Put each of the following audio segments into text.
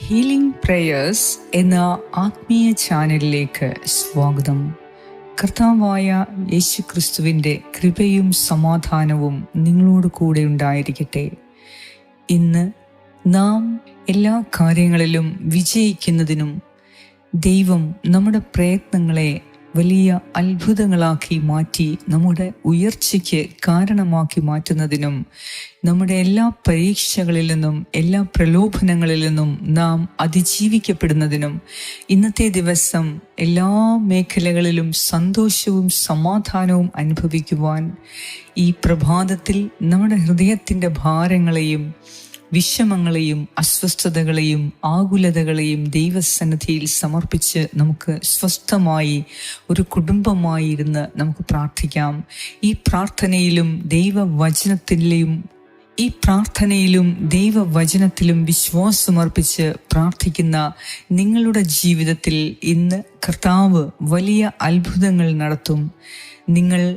Healing prayers എന്ന ആത്മീയ ചാനലിലേക്ക് സ്വാഗതം. കർത്താവായ യേശു ക്രിസ്തുവിന്റെ കൃപയും സമാധാനവും നിങ്ങളോട് കൂടെ ഉണ്ടായിരിക്കട്ടെ. ഇന്ന് നാം എല്ലാ കാര്യങ്ങളിലും വിജയിക്കുന്നതിനും ദൈവം നമ്മുടെ പ്രയത്നങ്ങളെ വലിയ അത്ഭുതങ്ങളാക്കി മാറ്റി നമ്മുടെ ഉയർച്ചയ്ക്ക് കാരണമാക്കി മാറ്റുന്നതിനും നമ്മുടെ എല്ലാ പരീക്ഷകളിൽ നിന്നും എല്ലാ പ്രലോഭനങ്ങളിൽ നിന്നും നാം അതിജീവിക്കപ്പെടുന്നതിനും ഇന്നത്തെ ദിവസം എല്ലാ മേഖലകളിലും സന്തോഷവും സമാധാനവും അനുഭവിക്കുവാൻ ഈ പ്രഭാതത്തിൽ നമ്മുടെ ഹൃദയത്തിന്റെ ഭാരങ്ങളെയും വിഷമങ്ങളെയും അസ്വസ്ഥതകളെയും ആകുലതകളെയും ദൈവസന്നിധിയിൽ സമർപ്പിച്ച് നമുക്ക് സ്വസ്ഥമായി ഒരു കുടുംബമായി ഇരുന്ന് നമുക്ക് പ്രാർത്ഥിക്കാം. ഈ പ്രാർത്ഥനയിലും ദൈവവചനത്തിലെയും ഈ പ്രാർത്ഥനയിലും ദൈവവചനത്തിലും വിശ്വാസമർപ്പിച്ച് പ്രാർത്ഥിക്കുന്ന നിങ്ങളുടെ ജീവിതത്തിൽ ഇന്ന് കർത്താവ് വലിയ അത്ഭുതങ്ങൾ നടത്തും. നിങ്ങൾ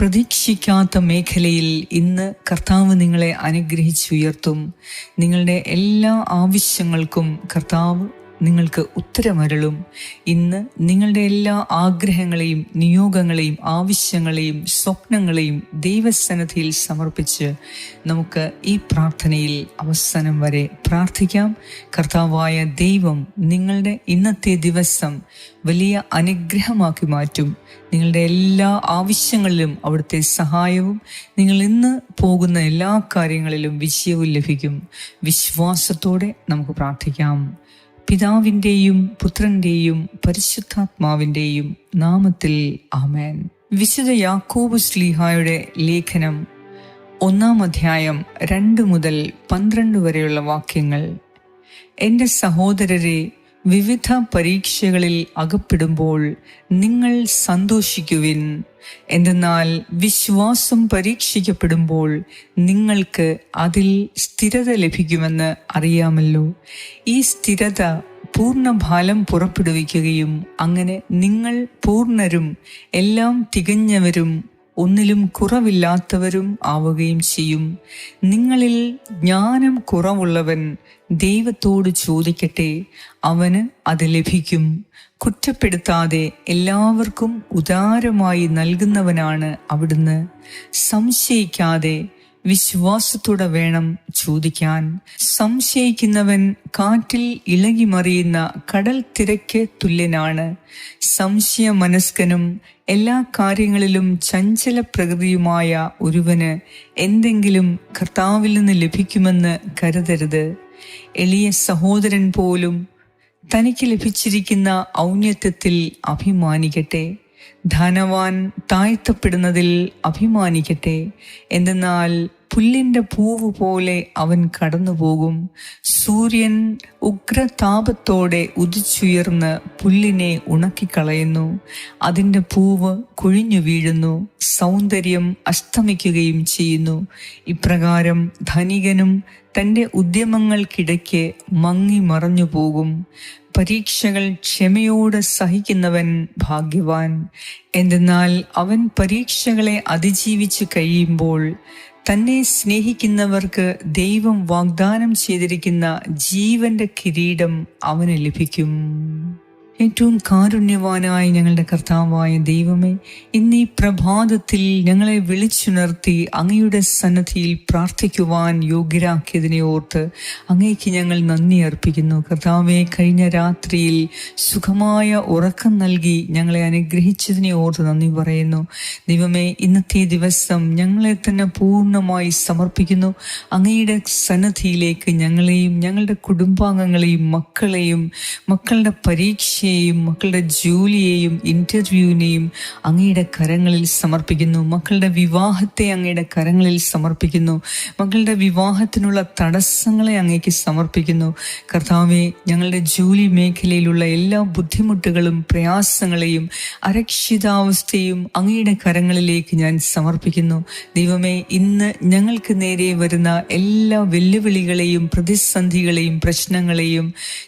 പ്രതീക്ഷിക്കാത്ത മേഖലയിൽ ഇന്ന് കർത്താവ് നിങ്ങളെ അനുഗ്രഹിച്ചുയർത്തും. നിങ്ങളുടെ എല്ലാ ആവശ്യങ്ങൾക്കും കർത്താവ് നിങ്ങൾക്ക് ഉത്തരമരളും. ഇന്ന് നിങ്ങളുടെ എല്ലാ ആഗ്രഹങ്ങളെയും നിയോഗങ്ങളെയും ആവശ്യങ്ങളെയും സ്വപ്നങ്ങളെയും ദൈവസന്നദ്ധിയിൽ സമർപ്പിച്ച് നമുക്ക് ഈ പ്രാർത്ഥനയിൽ അവസാനം വരെ പ്രാർത്ഥിക്കാം. കർത്താവായ ദൈവം നിങ്ങളുടെ ഇന്നത്തെ ദിവസം വലിയ അനുഗ്രഹമാക്കി മാറ്റും. നിങ്ങളുടെ എല്ലാ ആവശ്യങ്ങളിലും അവിടുത്തെ സഹായവും നിങ്ങൾ ഇന്ന് പോകുന്ന എല്ലാ കാര്യങ്ങളിലും വിജയവും ലഭിക്കും. വിശ്വാസത്തോടെ നമുക്ക് പ്രാർത്ഥിക്കാം. പിതാവിന്റെയും പുത്രന്റെയും പരിശുദ്ധാത്മാവിന്റെയും നാമത്തിൽ ആമേൻ. വിശുദ്ധ യാക്കോബ് ശ്ലീഹായുടെ ലേഖനം ഒന്നാം അധ്യായം രണ്ട് മുതൽ പന്ത്രണ്ട് വരെയുള്ള വാക്യങ്ങൾ. എന്റെ സഹോദരരെ വിവിധ പരീക്ഷകളിൽ അകപ്പെടുമ്പോൾ നിങ്ങൾ സന്തോഷിക്കുവിൻ. എന്തെന്നാൽ വിശ്വാസം പരീക്ഷിക്കപ്പെടുമ്പോൾ നിങ്ങൾക്ക് അതിൽ സ്ഥിരത ലഭിക്കുമെന്ന് അറിയാമല്ലോ. ഈ സ്ഥിരത പൂർണ ഫലം പുറപ്പെടുവിക്കുകയും അങ്ങനെ നിങ്ങൾ പൂർണരും എല്ലാം തികഞ്ഞവരും ഒന്നിലും കുറവില്ലാത്തവരും ആവുകയും ചെയ്യും. നിങ്ങളിൽ ജ്ഞാനം കുറവുള്ളവൻ ദൈവത്തോട് ചോദിക്കട്ടെ അവന് അത് ലഭിക്കും. കുറ്റപ്പെടുത്താതെ എല്ലാവർക്കും ഉദാരമായി നൽകുന്നവനാണ് അവിടുന്ന്. സംശയിക്കാതെ വിശ്വാസത്തോടെ വേണം ചോദിക്കാൻ. സംശയിക്കുന്നവൻ കാറ്റിൽ ഇളകി മറിയുന്ന കടൽ തിരക്ക് തുല്യനാണ്. സംശയ മനസ്കനും എല്ലാ കാര്യങ്ങളിലും ചഞ്ചല പ്രകൃതിയുമായ ഒരുവന് എന്തെങ്കിലും കർത്താവിൽ നിന്ന് ലഭിക്കുമെന്ന് കരുതരുത്. എളിയ സഹോദരൻ പോലും തനിക്ക് ലഭിച്ചിരിക്കുന്ന ഔന്നത്യത്തിൽ അഭിമാനിക്കട്ടെ. ധനവാൻ താഴ്ത്തപ്പെടുന്നതിൽ അഭിമാനിക്കട്ടെ. എന്തെന്നാൽ പുല്ലിന്റെ പൂവ് പോലെ അവൻ കടന്നുപോകും. സൂര്യൻ ഉഗ്രതാപത്തോടെ ഉദിച്ചുയർന്ന് പുല്ലിനെ ഉണക്കിക്കളയുന്നു. അതിന്റെ പൂവ് കുഴിഞ്ഞു വീഴുന്നു. സൗന്ദര്യം അസ്തമിക്കുകയും ചെയ്യുന്നു. ഇപ്രകാരം ധനികനും തന്റെ ഉദ്യമങ്ങൾക്കിടയ്ക്ക് മങ്ങി മറഞ്ഞു പോകും. പരീക്ഷകൾ ക്ഷമയോടെ സഹിക്കുന്നവൻ ഭാഗ്യവാൻ. എന്തെന്നാൽ അവൻ പരീക്ഷകളെ അതിജീവിച്ച് കഴിയുമ്പോൾ തന്നെ സ്നേഹിക്കുന്നവർക്ക് ദൈവം വാഗ്ദാനം ചെയ്തിരിക്കുന്ന ജീവന്റെ കിരീടം അവന് ലഭിക്കും. ഏറ്റവും കാരുണ്യവാനായ ഞങ്ങളുടെ കർത്താവായ ദൈവമേ ഇന്ന് ഈ പ്രഭാതത്തിൽ ഞങ്ങളെ വിളിച്ചുണർത്തി അങ്ങയുടെ സന്നദ്ധിയിൽ പ്രാർത്ഥിക്കുവാൻ യോഗ്യരാക്കിയതിനെ ഓർത്ത് അങ്ങേക്ക് ഞങ്ങൾ നന്ദി അർപ്പിക്കുന്നു. കർത്താവെ കഴിഞ്ഞ രാത്രിയിൽ സുഖമായ ഉറക്കം നൽകി ഞങ്ങളെ അനുഗ്രഹിച്ചതിനെ ഓർത്ത് നന്ദി പറയുന്നു. ദൈവമേ ഇന്നത്തെ ദിവസം ഞങ്ങളെ തന്നെ പൂർണമായി സമർപ്പിക്കുന്നു. അങ്ങയുടെ സന്നദ്ധിയിലേക്ക് ഞങ്ങളെയും ഞങ്ങളുടെ കുടുംബാംഗങ്ങളെയും മക്കളെയും മക്കളുടെ പരീക്ഷ പരീക്ഷയെയും മക്കളുടെ ജോലിയെയും ഇന്റർവ്യൂവിനെയും അങ്ങയുടെ കരങ്ങളിൽ സമർപ്പിക്കുന്നു. മക്കളുടെ വിവാഹത്തെ അങ്ങയുടെ കരങ്ങളിൽ സമർപ്പിക്കുന്നു. മക്കളുടെ വിവാഹത്തിനുള്ള തടസ്സങ്ങളെ അങ്ങേക്ക് സമർപ്പിക്കുന്നു. കർത്താവെ ഞങ്ങളുടെ ജോലി മേഖലയിലുള്ള എല്ലാ ബുദ്ധിമുട്ടുകളും പ്രയാസങ്ങളെയും അരക്ഷിതാവസ്ഥയും അങ്ങയുടെ കരങ്ങളിലേക്ക് ഞാൻ സമർപ്പിക്കുന്നു. ദൈവമേ ഇന്ന് ഞങ്ങൾക്ക് നേരെ വരുന്ന എല്ലാ വെല്ലുവിളികളെയും പ്രതിസന്ധികളെയും പ്രശ്നങ്ങളെയും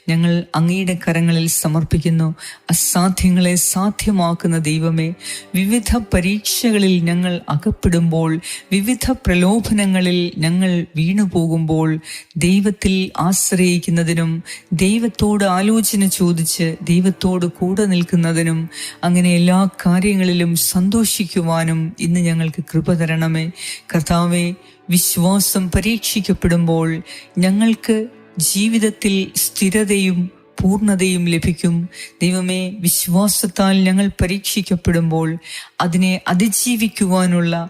ഞങ്ങൾ അങ്ങയുടെ കരങ്ങളിൽ സമർപ്പിക്കുന്നു. പ്രാർത്ഥിക്കുന്നു അസാധ്യങ്ങളെ സാധ്യമാക്കുന്ന ദൈവമേ വിവിധ പരീക്ഷകളിൽ ഞങ്ങൾ അകപ്പെടുമ്പോൾ വിവിധ പ്രലോഭനങ്ങളിൽ ഞങ്ങൾ വീണുപോകുമ്പോൾ ദൈവത്തിൽ ആശ്രയിക്കുന്നതിനും ദൈവത്തോട് ആലോചന ചോദിച്ച് ദൈവത്തോട് കൂടെ നിൽക്കുന്നതിനും അങ്ങനെ എല്ലാ കാര്യങ്ങളിലും സന്തോഷിക്കുവാനും ഇന്ന് ഞങ്ങൾക്ക് കൃപ തരണമേ. കർത്താവെ വിശ്വാസം പരീക്ഷിക്കപ്പെടുമ്പോൾ ഞങ്ങൾക്ക് ജീവിതത്തിൽ സ്ഥിരതയും പൂർണതയും ലഭിക്കും. ദൈവമേ വിശ്വാസത്താൽ ഞങ്ങൾ പരീക്ഷിക്കപ്പെടുമ്പോൾ അതിനെ അതിജീവിക്കുവാനുള്ള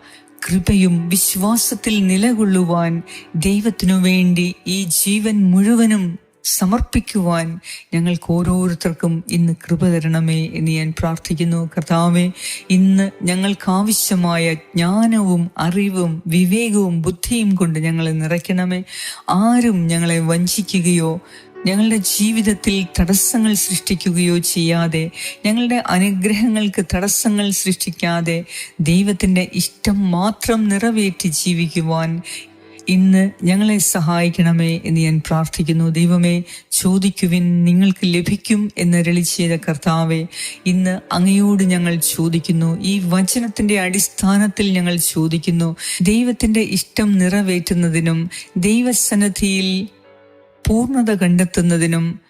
കൃപയും വിശ്വാസത്തിൽ നിലകൊള്ളുവാൻ ദൈവത്തിനു വേണ്ടി ഈ ജീവൻ മുഴുവനും സമർപ്പിക്കുവാൻ ഞങ്ങൾക്ക് ഓരോരുത്തർക്കും ഇന്ന് കൃപ തരണമേ എന്ന് ഞാൻ പ്രാർത്ഥിക്കുന്നു. കർത്താവേ ഇന്ന് ഞങ്ങൾക്ക് ആവശ്യമായ ജ്ഞാനവും അറിവും വിവേകവും ബുദ്ധിയും കൊണ്ട് ഞങ്ങളെ നിറയ്ക്കണമേ. ആരും ഞങ്ങളെ വഞ്ചിക്കുകയോ ഞങ്ങളുടെ ജീവിതത്തിൽ തടസ്സങ്ങൾ സൃഷ്ടിക്കുകയോ ചെയ്യാതെ ഞങ്ങളുടെ അനുഗ്രഹങ്ങൾക്ക് തടസ്സങ്ങൾ സൃഷ്ടിക്കാതെ ദൈവത്തിന്റെ ഇഷ്ടം മാത്രം നിറവേറ്റി ജീവിക്കുവാൻ ഇന്ന് ഞങ്ങളെ സഹായിക്കണമേ എന്ന് ഞാൻ പ്രാർത്ഥിക്കുന്നു. ദൈവമേ ചോദിക്കുവിൻ നിങ്ങൾക്ക് ലഭിക്കും എന്നരളി ചെയ്ത കർത്താവെ ഇന്ന് അങ്ങയോട് ഞങ്ങൾ ചോദിക്കുന്നു. ഈ വചനത്തിന്റെ അടിസ്ഥാനത്തിൽ ഞങ്ങൾ ചോദിക്കുന്നു. ദൈവത്തിന്റെ ഇഷ്ടം നിറവേറ്റുന്നതിനും ദൈവസന്നദ്ധിയിൽ പൂർണത കണ്ടെത്തുന്നതിനും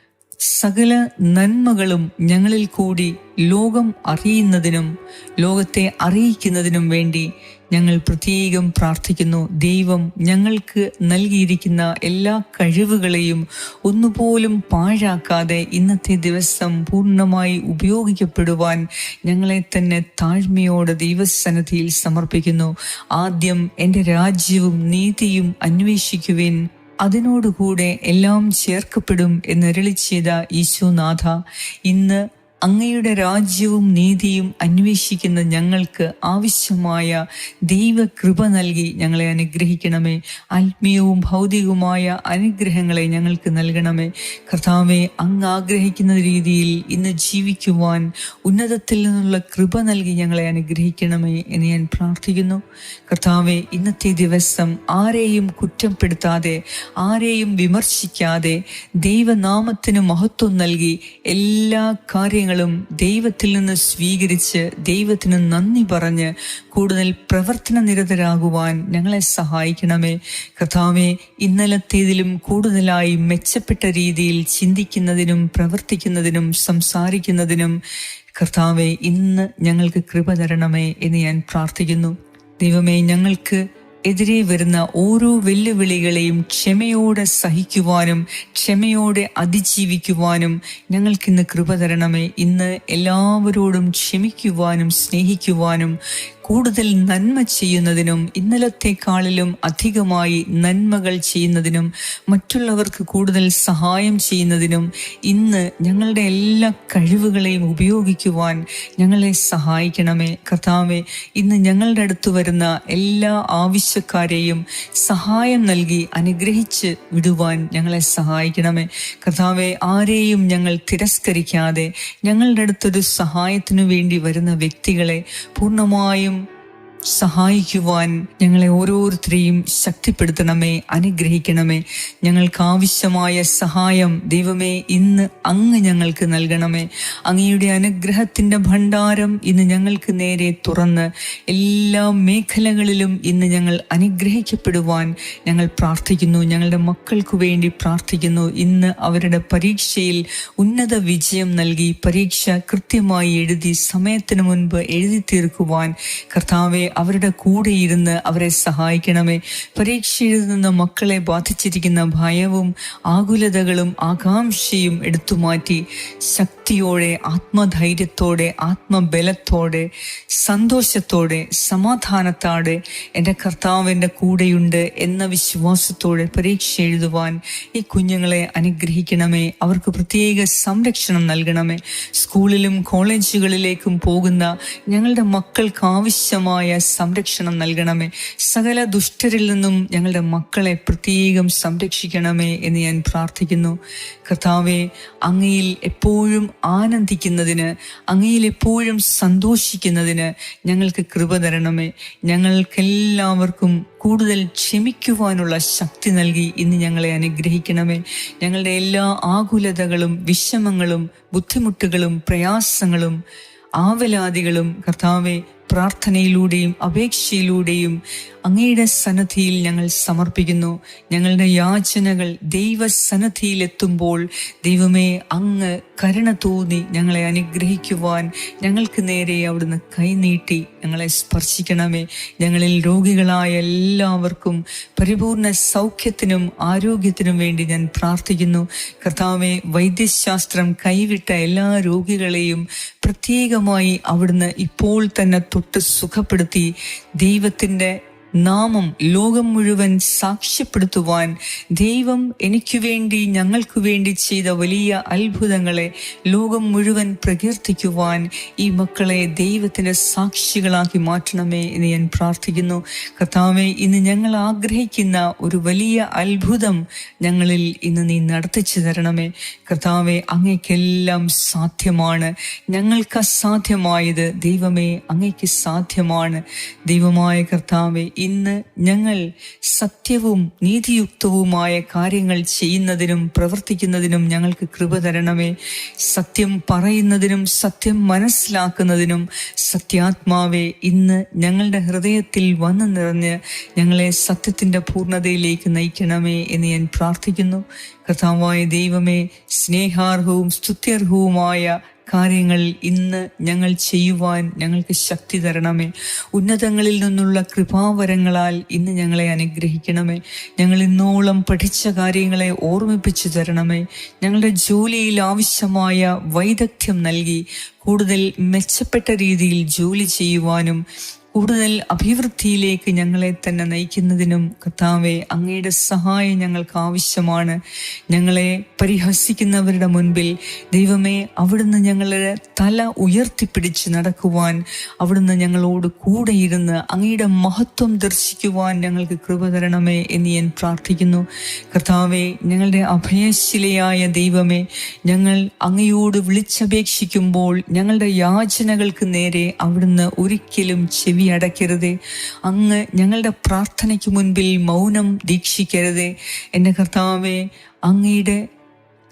സകല നന്മകളും ഞങ്ങളിൽ കൂടി ലോകം അറിയുന്നതിനും ലോകത്തെ അറിയിക്കുന്നതിനും വേണ്ടി ഞങ്ങൾ പ്രത്യേകം പ്രാർത്ഥിക്കുന്നു. ദൈവം ഞങ്ങൾക്ക് നൽകിയിരിക്കുന്ന എല്ലാ കഴിവുകളെയും ഒന്നുപോലും പാഴാക്കാതെ ഇന്നത്തെ ദിവസം പൂർണമായി ഉപയോഗിക്കപ്പെടുവാൻ ഞങ്ങളെ തന്നെ താഴ്മയോടെ ദൈവസന്നദ്ധിയിൽ സമർപ്പിക്കുന്നു. ആദ്യം എന്റെ രാജ്യവും നീതിയും അന്വേഷിക്കുവിൻ. അതിനോടുകൂടെ എല്ലാം ചേർക്കപ്പെടും എന്നരളി ചെയ്ത ഈശോനാഥ ഇന്ന് അങ്ങയുടെ രാജ്യവും നീതിയും അന്വേഷിക്കുന്ന ഞങ്ങൾക്ക് ആവശ്യമായ ദൈവകൃപ നൽകി ഞങ്ങളെ അനുഗ്രഹിക്കണമേ. ആത്മീയവും ഭൗതികവുമായ അനുഗ്രഹങ്ങളെ ഞങ്ങൾക്ക് നൽകണമേ. കർത്താവെ അങ്ങ് ആഗ്രഹിക്കുന്ന രീതിയിൽ ഇന്ന് ജീവിക്കുവാൻ ഉന്നതത്തിൽ നിന്നുള്ള കൃപ നൽകി ഞങ്ങളെ അനുഗ്രഹിക്കണമേ എന്ന് ഞാൻ പ്രാർത്ഥിക്കുന്നു. കർത്താവെ ഇന്നത്തെ ദിവസം ആരെയും കുറ്റപ്പെടുത്താതെ ആരെയും വിമർശിക്കാതെ ദൈവനാമത്തിന് മഹത്വം നൽകി എല്ലാ കാര്യങ്ങളും ദൈവത്തിൽ നിന്ന് സ്വീകരിച്ച് ദൈവത്തിന് നന്ദി പറഞ്ഞ് കൂടുതൽ പ്രവർത്തന നിരതരാകുവാൻ ഞങ്ങളെ സഹായിക്കണമേ. കഥാവെ ഇന്നലത്തേതിലും കൂടുതലായി മെച്ചപ്പെട്ട രീതിയിൽ ചിന്തിക്കുന്നതിനും പ്രവർത്തിക്കുന്നതിനും സംസാരിക്കുന്നതിനും കർത്താവെ ഇന്ന് ഞങ്ങൾക്ക് കൃപ തരണമേ എന്ന് ഞാൻ പ്രാർത്ഥിക്കുന്നു. ദൈവമേ ഞങ്ങൾക്ക് എതിരെ വരുന്ന ഓരോ വെല്ലുവിളികളെയും ക്ഷമയോടെ സഹിക്കുവാനും ക്ഷമയോടെ അതിജീവിക്കുവാനും ഞങ്ങൾക്കിന്ന് കൃപ തരണമേ. ഇന്ന് എല്ലാവരോടും ക്ഷമിക്കുവാനും സ്നേഹിക്കുവാനും കൂടുതൽ നന്മ ചെയ്യുന്നതിനും ഇന്നലത്തെക്കാളിലും അധികമായി നന്മകൾ ചെയ്യുന്നതിനും മറ്റുള്ളവർക്ക് കൂടുതൽ സഹായം ചെയ്യുന്നതിനും ഇന്ന് ഞങ്ങളുടെ എല്ലാ കഴിവുകളെയും ഉപയോഗിക്കുവാൻ ഞങ്ങളെ സഹായിക്കണമേ. കർത്താവെ ഇന്ന് ഞങ്ങളുടെ അടുത്ത് വരുന്ന എല്ലാ ആവശ്യക്കാരെയും സഹായം നൽകി അനുഗ്രഹിച്ച് വിടുവാൻ ഞങ്ങളെ സഹായിക്കണമേ. കർത്താവെ ആരെയും ഞങ്ങൾ തിരസ്കരിക്കാതെ ഞങ്ങളുടെ അടുത്തൊരു സഹായത്തിനു വേണ്ടി വരുന്ന വ്യക്തികളെ പൂർണമായും സഹായിക്കുവാൻ ഞങ്ങളെ ഓരോരുത്തരെയും ശക്തിപ്പെടുത്തണമേ അനുഗ്രഹിക്കണമേ. ഞങ്ങൾക്ക് ആവശ്യമായ സഹായം ദൈവമേ ഇന്ന് അങ്ങ് ഞങ്ങൾക്ക് നൽകണമേ. അങ്ങയുടെ അനുഗ്രഹത്തിന്റെ ഭണ്ഡാരം ഇന്ന് ഞങ്ങൾക്ക് നേരെ തുറന്ന് എല്ലാ മേഖലകളിലും ഇന്ന് ഞങ്ങൾ അനുഗ്രഹിക്കപ്പെടുവാൻ ഞങ്ങൾ പ്രാർത്ഥിക്കുന്നു. ഞങ്ങളുടെ മക്കൾക്ക് വേണ്ടി പ്രാർത്ഥിക്കുന്നു. ഇന്ന് അവരുടെ പരീക്ഷയിൽ ഉന്നത വിജയം നൽകി പരീക്ഷ കൃത്യമായി എഴുതി സമയത്തിന് മുൻപ് എഴുതി തീർക്കുവാൻ കർത്താവെ അവരുടെ കൂടെ ഇരുന്ന് അവരെ സഹായിക്കണമേ. പരീക്ഷയിൽ നിന്ന് മക്കളെ ബാധിച്ചിരിക്കുന്ന ഭയവും ആകുലതകളും ആകാംക്ഷയും എടുത്തുമാറ്റി ശക്തിയോടെ ആത്മധൈര്യത്തോടെ ആത്മബലത്തോടെ സന്തോഷത്തോടെ സമാധാനത്തോടെ എന്റെ കർത്താവിന്റെ കൂടെയുണ്ട് എന്ന വിശ്വാസത്തോടെ പരീക്ഷ എഴുതുവാൻ ഈ കുഞ്ഞുങ്ങളെ അനുഗ്രഹിക്കണമേ. അവർക്ക് പ്രത്യേക സംരക്ഷണം നൽകണമേ. സ്കൂളിലും കോളേജുകളിലേക്കും പോകുന്ന ഞങ്ങളുടെ മക്കൾക്ക് ആവശ്യമായ സംരക്ഷണം നൽകണമേ. സകല ദുഷ്ടരിൽ നിന്നും ഞങ്ങളുടെ മക്കളെ പ്രത്യേകം സംരക്ഷിക്കണമേ എന്ന് ഞാൻ പ്രാർത്ഥിക്കുന്നു. കർത്താവെ അങ്ങയിൽ എപ്പോഴും ആനന്ദിക്കുന്നതിന് അങ്ങയിൽ എപ്പോഴും സന്തോഷിക്കുന്നതിന് ഞങ്ങൾക്ക് കൃപ തരണമേ. ഞങ്ങൾക്കെല്ലാവർക്കും കൂടുതൽ ക്ഷമിക്കുവാനുള്ള ശക്തി നൽകി ഇന്ന് ഞങ്ങളെ അനുഗ്രഹിക്കണമേ. ഞങ്ങളുടെ എല്ലാ ആകുലതകളും വിഷമങ്ങളും ബുദ്ധിമുട്ടുകളും പ്രയാസങ്ങളും ആവലാദികളും കർത്താവെ പ്രാർത്ഥനയിലൂടെയും അപേക്ഷയിലൂടെയും അങ്ങയുടെ സന്നദ്ധിയിൽ ഞങ്ങൾ സമർപ്പിക്കുന്നു. ഞങ്ങളുടെ യാചനകൾ ദൈവസന്നദ്ധിയിൽ എത്തുമ്പോൾ ദൈവമേ അങ്ങ് കരുണ തോന്നി ഞങ്ങളെ അനുഗ്രഹിക്കുവാൻ ഞങ്ങൾക്ക് നേരെ അവിടുന്ന് കൈനീട്ടി ഞങ്ങളെ സ്പർശിക്കണമേ. ഞങ്ങളിൽ രോഗികളായ എല്ലാവർക്കും പരിപൂർണ സൗഖ്യത്തിനും ആരോഗ്യത്തിനും വേണ്ടി ഞാൻ പ്രാർത്ഥിക്കുന്നു. കർത്താവെ വൈദ്യശാസ്ത്രം കൈവിട്ട എല്ലാ രോഗികളെയും പ്രത്യേകമായി അവിടുന്ന് ഇപ്പോൾ തന്നെ തൊട്ട് സുഖപ്പെടുത്തി ദൈവത്തിന്റെ നാമം ലോകം മുഴുവൻ സാക്ഷ്യപ്പെടുത്തുവാൻ ദൈവം എനിക്കു വേണ്ടി ഞങ്ങൾക്കു വേണ്ടി ചെയ്ത വലിയ അത്ഭുതങ്ങളെ ലോകം മുഴുവൻ പ്രകീർത്തിക്കുവാൻ ഈ മക്കളെ ദൈവത്തിന്റെ സാക്ഷികളാക്കി മാറ്റണമേ എന്ന് ഞാൻ പ്രാർത്ഥിക്കുന്നു. കർത്താവെ ഇന്ന് ഞങ്ങൾ ആഗ്രഹിക്കുന്ന ഒരു വലിയ അത്ഭുതം ഞങ്ങളിൽ ഇന്ന് നീ നടത്തിച്ചു തരണമേ. കർത്താവെ അങ്ങേക്കെല്ലാം സാധ്യമാണ്. ഞങ്ങൾക്ക് അസാധ്യമായത് ദൈവമേ അങ്ങേക്ക് സാധ്യമാണ്. ദൈവമായ കർത്താവെ ഇന്ന് ഞങ്ങൾ സത്യവും നീതിയുക്തവുമായ കാര്യങ്ങൾ ചെയ്യുന്നതിനും പ്രവർത്തിക്കുന്നതിനും ഞങ്ങൾക്ക് കൃപ തരണമേ. സത്യം പറയുന്നതിനും സത്യം മനസ്സിലാക്കുന്നതിനും സത്യാത്മാവെ ഇന്ന് ഞങ്ങളുടെ ഹൃദയത്തിൽ വന്നു നിറഞ്ഞ് ഞങ്ങളെ സത്യത്തിന്റെ പൂർണതയിലേക്ക് നയിക്കണമേ എന്ന് ഞാൻ പ്രാർത്ഥിക്കുന്നു. കർത്താവായ ദൈവമേ സ്നേഹാർഹവും സ്തുത്യർഹവുമായ കാര്യങ്ങൾ ഇന്ന് ഞങ്ങൾ ചെയ്യുവാൻ ഞങ്ങൾക്ക് ശക്തി തരണമേ. ഉന്നതങ്ങളിൽ നിന്നുള്ള കൃപാവരങ്ങളാൽ ഇന്ന് ഞങ്ങളെ അനുഗ്രഹിക്കണമേ. ഞങ്ങൾ ഇന്നോളം പഠിച്ച കാര്യങ്ങളെ ഓർമ്മിപ്പിച്ചു തരണമേ. ഞങ്ങളുടെ ജോലിയിൽ ആവശ്യമായ വൈദഗ്ധ്യം നൽകി കൂടുതൽ മെച്ചപ്പെട്ട രീതിയിൽ ജോലി ചെയ്യുവാനും കൂടുതൽ അഭിവൃദ്ധിയിലേക്ക് ഞങ്ങളെ തന്നെ നയിക്കുന്നതിനും കർത്താവെ അങ്ങയുടെ സഹായം ഞങ്ങൾക്ക് ആവശ്യമാണ്. ഞങ്ങളെ പരിഹസിക്കുന്നവരുടെ മുൻപിൽ ദൈവമേ അവിടുന്ന് ഞങ്ങളുടെ തല ഉയർത്തിപ്പിടിച്ച് നടക്കുവാൻ അവിടുന്ന് ഞങ്ങളോട് കൂടെ ഇരുന്ന് അങ്ങയുടെ മഹത്വം ദർശിക്കുവാൻ ഞങ്ങൾക്ക് കൃപ തരണമേ എന്ന് ഞാൻ പ്രാർത്ഥിക്കുന്നു. കർത്താവെ ഞങ്ങളുടെ അഭയശിലയായ ദൈവമേ ഞങ്ങൾ അങ്ങയോട് വിളിച്ചപേക്ഷിക്കുമ്പോൾ ഞങ്ങളുടെ യാചനകൾക്ക് നേരെ അവിടുന്ന് ഒരിക്കലും ചെവി ചെവി അടയ്ക്കരുതേ. അങ്ങ് ഞങ്ങളുടെ പ്രാർത്ഥനയ്ക്ക് മുൻപിൽ മൗനം ദീക്ഷിക്കരുതേ. എന്റെ കർത്താവെ അങ്ങയുടെ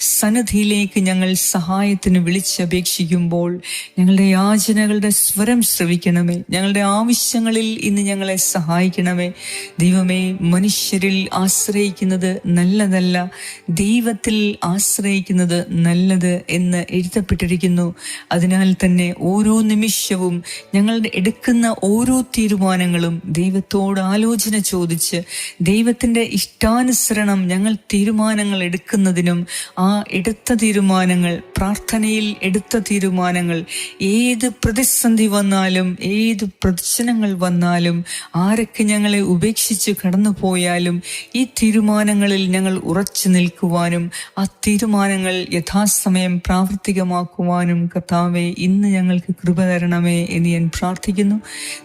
സന്നദ്ധിയിലേക്ക് ഞങ്ങൾ സഹായത്തിന് വിളിച്ചപേക്ഷിക്കുമ്പോൾ ഞങ്ങളുടെ യാചനകളുടെ സ്വരം ശ്രവിക്കണമേ. ഞങ്ങളുടെ ആവശ്യങ്ങളിൽ ഇന്ന് ഞങ്ങളെ സഹായിക്കണമേ. ദൈവമേ മനുഷ്യരിൽ ആശ്രയിക്കുന്നത് നല്ലതല്ല. ദൈവത്തിൽ ആശ്രയിക്കുന്നത് നല്ലത് എന്ന് എഴുതപ്പെട്ടിരിക്കുന്നു. അതിനാൽ തന്നെ ഓരോ നിമിഷവും ഞങ്ങളുടെ എടുക്കുന്ന ഓരോ തീരുമാനങ്ങളും ദൈവത്തോട് ആലോചന ചോദിച്ച് ദൈവത്തിന്റെ ഇഷ്ടാനുസരണം ഞങ്ങൾ തീരുമാനങ്ങൾ എടുക്കുന്നതിനും ആ എടുത്ത തീരുമാനങ്ങൾ പ്രാർത്ഥനയിൽ എടുത്ത തീരുമാനങ്ങൾ ഏത് പ്രതിസന്ധി വന്നാലും ഏത് പ്രശ്നങ്ങൾ വന്നാലും ആരൊക്കെ ഞങ്ങളെ ഉപേക്ഷിച്ച് കടന്നു പോയാലും ഈ തീരുമാനങ്ങളിൽ ഞങ്ങൾ ഉറച്ചു നിൽക്കുവാനും ആ തീരുമാനങ്ങൾ യഥാസമയം പ്രാവർത്തികമാക്കുവാനും കർത്താവെ ഇന്ന് ഞങ്ങൾക്ക് കൃപ തരണമേ എന്ന് ഞാൻ പ്രാർത്ഥിക്കുന്നു.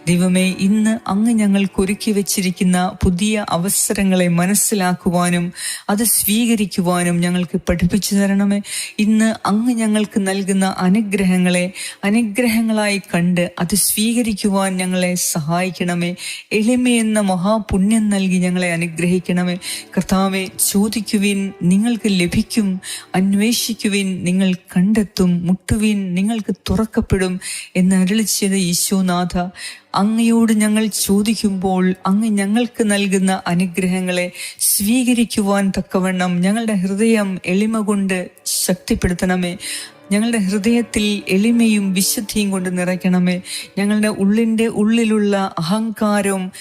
ദൈവമേ ഇന്ന് അങ്ങ് ഞങ്ങൾക്ക് ഒരുക്കി വെച്ചിരിക്കുന്ന പുതിയ അവസരങ്ങളെ മനസ്സിലാക്കുവാനും അത് സ്വീകരിക്കുവാനും ഞങ്ങൾക്ക് പഠിപ്പിച്ചു തരണമേ. ഇന്ന് അങ്ങ് ഞങ്ങൾക്ക് നൽകുന്ന അനുഗ്രഹങ്ങളെ അനുഗ്രഹങ്ങളായി കണ്ട് അത് സ്വീകരിക്കുവാൻ ഞങ്ങളെ സഹായിക്കണമേ. എളിമയെന്ന മഹാപുണ്യം നൽകി ഞങ്ങളെ അനുഗ്രഹിക്കണമേ. കർത്താവെ ചോദിക്കുവിൻ നിങ്ങൾക്ക് ലഭിക്കും. അന്വേഷിക്കുവിൻ നിങ്ങൾ കണ്ടെത്തും. മുട്ടുവിൻ നിങ്ങൾക്ക് തുറക്കപ്പെടും എന്ന് അരളിച്ചത് ഈശോനാഥ അങ്ങയോട് ഞങ്ങൾ ചോദിക്കുമ്പോൾ അങ്ങ് ഞങ്ങൾക്ക് നൽകുന്ന അനുഗ്രഹങ്ങളെ സ്വീകരിക്കുവാൻ തക്കവണ്ണം ഞങ്ങളുടെ ഹൃദയം എളിമ കൊണ്ട് ശക്തിപ്പെടുത്തണമേ. ഞങ്ങളുടെ ഹൃദയത്തിൽ എളിമയും വിശുദ്ധിയും കൊണ്ട് നിറയ്ക്കണമേ. ഞങ്ങളുടെ ഉള്ളിന്റെ ഉള്ളിലുള്ള അഹങ്കാരവും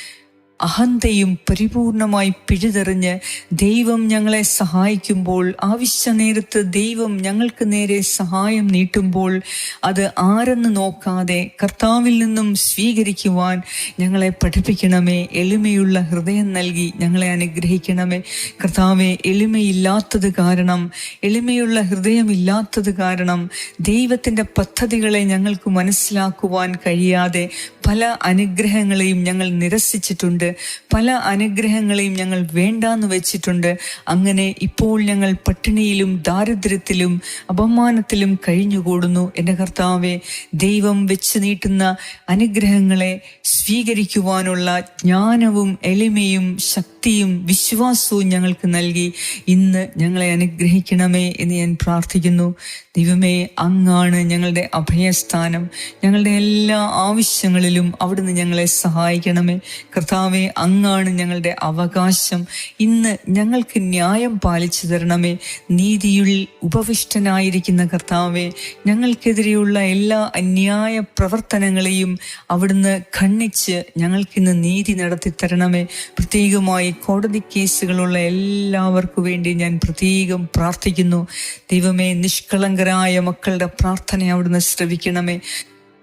അഹന്തയും പരിപൂർണമായി പിഴുതെറിഞ്ഞ് ദൈവം ഞങ്ങളെ സഹായിക്കുമ്പോൾ ആവശ്യ നേരത്ത് ദൈവം ഞങ്ങൾക്ക് നേരെ സഹായം നീട്ടുമ്പോൾ അത് ആരെന്ന് നോക്കാതെ കർത്താവിൽ നിന്നും സ്വീകരിക്കുവാൻ ഞങ്ങളെ പഠിപ്പിക്കണമേ. എളിമയുള്ള ഹൃദയം നൽകി ഞങ്ങളെ അനുഗ്രഹിക്കണമേ. കർത്താവെ എളിമയില്ലാത്തത് കാരണം എളിമയുള്ള ഹൃദയമില്ലാത്തത് കാരണം ദൈവത്തിന്റെ പദ്ധതികളെ ഞങ്ങൾക്ക് മനസ്സിലാക്കുവാൻ കഴിയാതെ പല അനുഗ്രഹങ്ങളെയും ഞങ്ങൾ നിരസിച്ചിട്ടുണ്ട്. പല അനുഗ്രഹങ്ങളെയും ഞങ്ങൾ വേണ്ടാന്ന് വെച്ചിട്ടുണ്ട്. അങ്ങനെ ഇപ്പോൾ ഞങ്ങൾ പട്ടിണിയിലും ദാരിദ്ര്യത്തിലും അപമാനത്തിലും കഴിഞ്ഞുകൂടുന്നു. എന്റെ കർത്താവെ ദൈവം വെച്ച് നീട്ടുന്ന അനുഗ്രഹങ്ങളെ സ്വീകരിക്കുവാനുള്ള ജ്ഞാനവും എളിമയും ശക്തിയും വിശ്വാസവും ഞങ്ങൾക്ക് നൽകി. ഇന്ന് ഞങ്ങളെ അനുഗ്രഹിക്കണമേ എന്ന് ഞാൻ പ്രാർത്ഥിക്കുന്നു. ദൈവമേ അങ്ങാണ് ഞങ്ങളുടെ അഭയസ്ഥാനം. ഞങ്ങളുടെ എല്ലാ ആവശ്യങ്ങളിലും അവിടുന്ന് ഞങ്ങളെ സഹായിക്കണമേ. കർത്താവെ അങ്ങാണ് ഞങ്ങളുടെ അവകാശം. ഇന്ന് ഞങ്ങൾക്ക് ന്യായം പാലിച്ചു തരണമേ. നീതിയിൽ ഉപവിഷ്ടനായിരിക്കുന്ന കർത്താവെ ഞങ്ങൾക്കെതിരെയുള്ള എല്ലാ അന്യായ പ്രവർത്തനങ്ങളെയും അവിടുന്ന് ഖണ്ഡിച്ച് ഞങ്ങൾക്കിന്ന് നീതി നടത്തി തരണമേ. പ്രത്യേകമായി കോടതി കേസുകളുള്ള എല്ലാവർക്കും വേണ്ടി ഞാൻ പ്രത്യേകം പ്രാർത്ഥിക്കുന്നു. ദൈവമേ നിഷ്കളങ്കരായ മക്കളുടെ പ്രാർത്ഥന അവിടുന്ന് ശ്രവിക്കണമേ.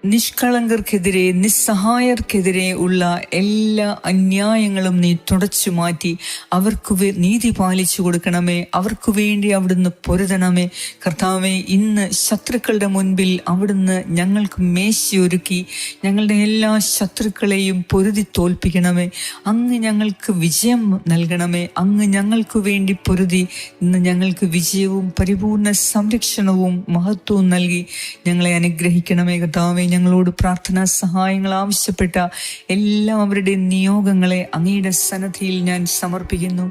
നിഷ്കളങ്കർക്കെതിരെ നിസ്സഹായർക്കെതിരെ ഉള്ള എല്ലാ അന്യായങ്ങളും നീ തുടച്ചു മാറ്റി അവർക്ക് നീതി പാലിച്ചു കൊടുക്കണമേ അവർക്ക് വേണ്ടി അവിടുന്ന് പൊരുതണമേ. കർത്താവെ ഇന്ന് ശത്രുക്കളുടെ മുൻപിൽ അവിടുന്ന് ഞങ്ങൾക്ക് മേശയൊരുക്കി ഞങ്ങളുടെ എല്ലാ ശത്രുക്കളെയും പൊരുതി തോൽപ്പിക്കണമേ. അങ്ങ് ഞങ്ങൾക്ക് വിജയം നൽകണമേ അങ്ങ് ഞങ്ങൾക്ക് വേണ്ടി പൊരുതി ഇന്ന് ഞങ്ങൾക്ക് വിജയവും പരിപൂർണ സംരക്ഷണവും മഹത്വവും നൽകി ഞങ്ങളെ അനുഗ്രഹിക്കണമേ കർത്താവെ. ഞങ്ങളോട് പ്രാർത്ഥനാ സഹായങ്ങൾ ആവശ്യപ്പെട്ട എല്ലാവരുടെയും നിയോഗങ്ങളെ അങ്ങയുടെ സന്നദ്ധിയിൽ ഞാൻ സമർപ്പിക്കുന്നു.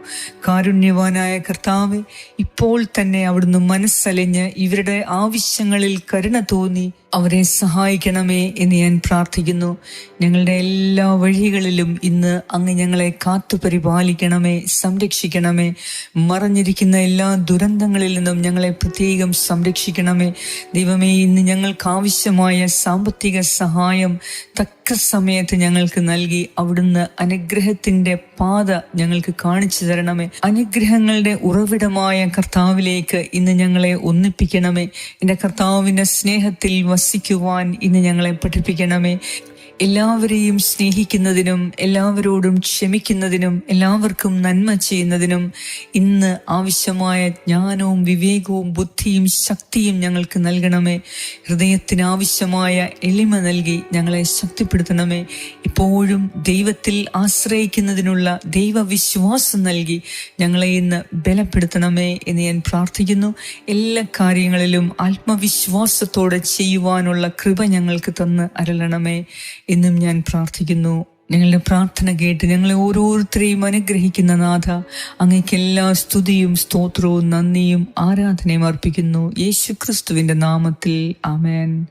കാരുണ്യവാനായ കർത്താവ് ഇപ്പോൾ തന്നെ അവിടുന്ന് മനസ്സലിഞ്ഞ് ഇവരുടെ ആവശ്യങ്ങളിൽ കരുണ തോന്നി അവരെ സഹായിക്കണമേ എന്ന് ഞാൻ പ്രാർത്ഥിക്കുന്നു. ഞങ്ങളുടെ എല്ലാ വഴികളിലും ഇന്ന് അങ്ങ് ഞങ്ങളെ കാത്തു പരിപാലിക്കണമേ സംരക്ഷിക്കണമേ. മറഞ്ഞിരിക്കുന്ന എല്ലാ ദുരന്തങ്ങളിൽ നിന്നും ഞങ്ങളെ പ്രത്യേകം സംരക്ഷിക്കണമേ. ദൈവമേ ഇന്ന് ഞങ്ങൾക്ക് ആവശ്യമായ സാമ്പത്തിക സഹായം തക്ക സമയത്ത് ഞങ്ങൾക്ക് നൽകി അവിടുന്ന് അനുഗ്രഹത്തിന്റെ പാത ഞങ്ങൾക്ക് കാണിച്ചു തരണമേ. അനുഗ്രഹങ്ങളുടെ ഉറവിടമായ കർത്താവിലേക്ക് ഇന്ന് ഞങ്ങളെ ഒന്നിപ്പിക്കണമേ. എന്റെ കർത്താവിന്റെ സ്നേഹത്തിൽ വസിക്കുവാൻ ഇന്ന് ഞങ്ങളെ പഠിപ്പിക്കണമേ. എല്ലാവരെയും സ്നേഹിക്കുന്നതിനും എല്ലാവരോടും ക്ഷമിക്കുന്നതിനും എല്ലാവർക്കും നന്മ ചെയ്യുന്നതിനും ഇന്ന് ആവശ്യമായ ജ്ഞാനവും വിവേകവും ബുദ്ധിയും ശക്തിയും ഞങ്ങൾക്ക് നൽകണമേ. ഹൃദയത്തിന് ആവശ്യമായ എളിമ നൽകി ഞങ്ങളെ ശക്തിപ്പെടുത്തണമേ. ഇപ്പോഴും ദൈവത്തിൽ ആശ്രയിക്കുന്നതിനുള്ള ദൈവവിശ്വാസം നൽകി ഞങ്ങളെ ഇന്ന് ബലപ്പെടുത്തണമേ എന്ന് ഞാൻ പ്രാർത്ഥിക്കുന്നു. എല്ലാ കാര്യങ്ങളിലും ആത്മവിശ്വാസത്തോടെ ചെയ്യുവാനുള്ള കൃപ ഞങ്ങൾക്ക് തന്ന് അരളണമേ. എന്നും ഞാൻ പ്രാർത്ഥിക്കുന്നു. ഞങ്ങളുടെ പ്രാർത്ഥന കേട്ട് ഞങ്ങളെ ഓരോരുത്തരെയും അനുഗ്രഹിക്കുന്ന നാഥ അങ്ങേക്ക് എല്ലാ സ്തുതിയും സ്തോത്രവും നന്ദിയും ആരാധനയും അർപ്പിക്കുന്നു. യേശു ക്രിസ്തുവിന്റെ നാമത്തിൽ ആമേൻ.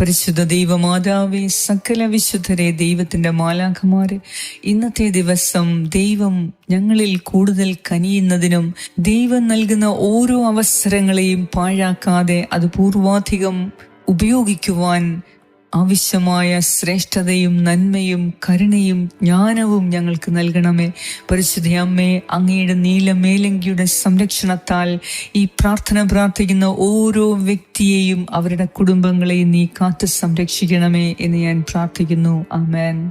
പരിശുദ്ധ ദൈവമാതാവേ സകല വിശുദ്ധരെ ദൈവത്തിന്റെ മാലാഖമാരെ ഇന്നത്തെ ദിവസം ദൈവം ഞങ്ങളിൽ കൂടുതൽ കനിയുന്നതിനും ദൈവം നൽകുന്ന ഓരോ അവസരങ്ങളെയും പാഴാക്കാതെ അത് പൂർവാധികം ഉപയോഗിക്കുവാൻ ആവശ്യമായ ശ്രേഷ്ഠതയും നന്മയും കരുണയും ജ്ഞാനവും ഞങ്ങൾക്ക് നൽകണമേ. പരിശുദ്ധ അമ്മേ അങ്ങയുടെ നീല മേലങ്കിയുടെ സംരക്ഷണത്താൽ ഈ പ്രാർത്ഥന പ്രാർത്ഥിക്കുന്ന ഓരോ വ്യക്തിയെയും അവരുടെ കുടുംബങ്ങളെയും നീ കാത്തു സംരക്ഷിക്കണമേ എന്ന് ഞാൻ പ്രാർത്ഥിക്കുന്നു. ആമേൻ.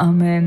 ആമേൻ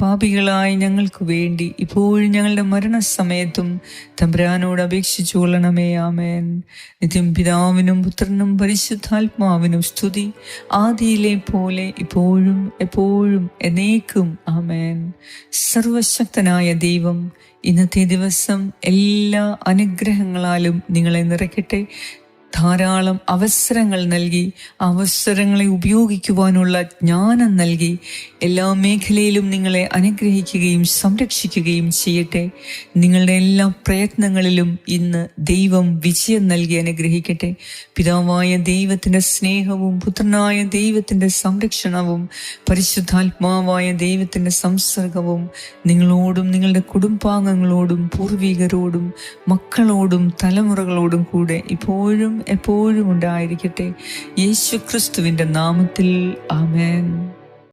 പാപികളായ ഞങ്ങൾക്ക് വേണ്ടി ഇപ്പോഴും ഞങ്ങളുടെ മരണസമയത്തും തമ്പുരാനോട് അപേക്ഷിച്ചു കൊള്ളണമേ ആമേൻ. നിത്യം പിതാവിനും പുത്രനും പരിശുദ്ധാത്മാവിനും സ്തുതി. ആദിയിലെ പോലെ ഇപ്പോഴും എപ്പോഴും എന്നേക്കും ആമേൻ. സർവശക്തനായ ദൈവം ഇന്നത്തെ ദിവസം എല്ലാ അനുഗ്രഹങ്ങളാലും നിങ്ങളെ നിറയ്ക്കട്ടെ. ധാരാളം അവസരങ്ങൾ നൽകി അവസരങ്ങളെ ഉപയോഗിക്കുവാനുള്ള ജ്ഞാനം നൽകി എല്ലാ മേഖലയിലും നിങ്ങളെ അനുഗ്രഹിക്കുകയും സംരക്ഷിക്കുകയും ചെയ്യട്ടെ. നിങ്ങളുടെ എല്ലാ പ്രയത്നങ്ങളിലും ഇന്ന് ദൈവം വിജയം നൽകി അനുഗ്രഹിക്കട്ടെ. പിതാവായ ദൈവത്തിന്റെ സ്നേഹവും പുത്രനായ ദൈവത്തിന്റെ സംരക്ഷണവും പരിശുദ്ധാത്മാവായ ദൈവത്തിന്റെ സംസർഗവും നിങ്ങളോടും നിങ്ങളുടെ കുടുംബാംഗങ്ങളോടും പൂർവികരോടും മക്കളോടും തലമുറകളോടും കൂടെ ഇപ്പോഴും എപ്പോഴും ഉണ്ടായിരിക്കട്ടെ. യേശു ക്രിസ്തുവിന്റെ നാമത്തിൽ ആമേൻ.